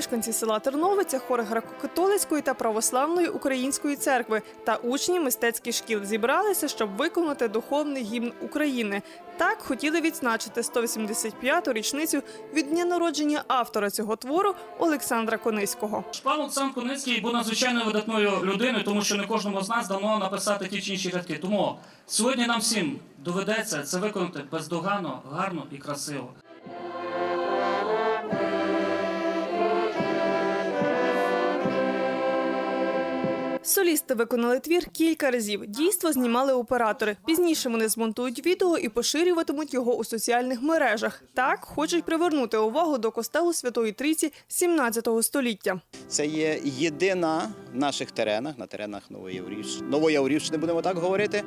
мешканці села Терновиця, хор греко-католицької та православної української церкви та учні мистецьких шкіл зібралися, щоб виконати духовний гімн України. Так хотіли відзначити 185-ту річницю від дня народження автора цього твору Олександра Кониського. Пан Олександр Коницький був надзвичайно видатною людиною, тому що не кожному з нас дано написати ті чи інші рядки. Тому сьогодні нам всім доведеться це виконати бездоганно, гарно і красиво. Солісти виконали твір кілька разів. Дійство знімали оператори. Пізніше вони змонтують відео і поширюватимуть його у соціальних мережах. Так хочуть привернути увагу до костелу Святої Трійці 17 століття. Це є єдина в наших теренах, на теренах Новояврівщини, Новояврівщини, будемо так говорити,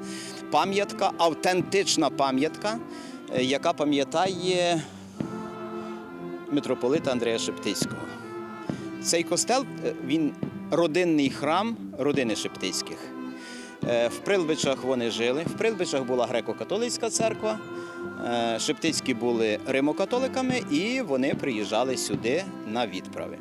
пам'ятка, автентична пам'ятка, е, яка пам'ятає митрополита Андрія Шептицького. Цей костел е, він родинний храм родини Шептицьких. Е, В Прилбичах вони жили. В Прилбичах була греко-католицька церква. е, Шептицькі були римокатоликами, і вони приїжджали сюди на відправи.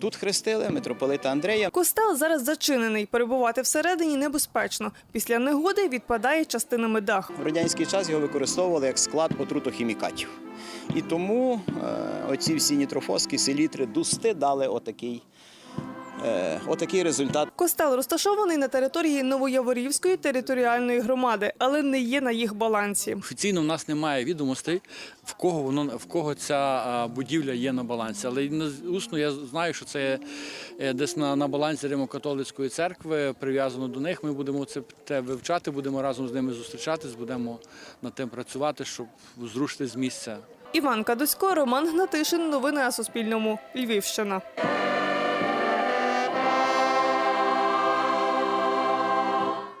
Тут хрестили митрополита Андрея. Костел зараз зачинений. Перебувати всередині небезпечно. Після негоди відпадає частинами дах. В радянський час його використовували як склад отрутохімікатів. І тому е, оці всі нітрофоски, селітри, дусти дали отакий, отакий результат. Костел розташований на території Новояворівської територіальної громади, але не є на їх балансі. Офіційно в нас немає відомостей, в кого воно в кого ця будівля є на балансі. Але усно я знаю, що це е, десь на, на балансі Римо-католицької церкви, прив'язано до них. Ми будемо це те вивчати, будемо разом з ними зустрічатись, будемо над тим працювати, щоб зрушити з місця. Іван Кадусько, Роман Гнатишин. Новини на Суспільному. Львівщина.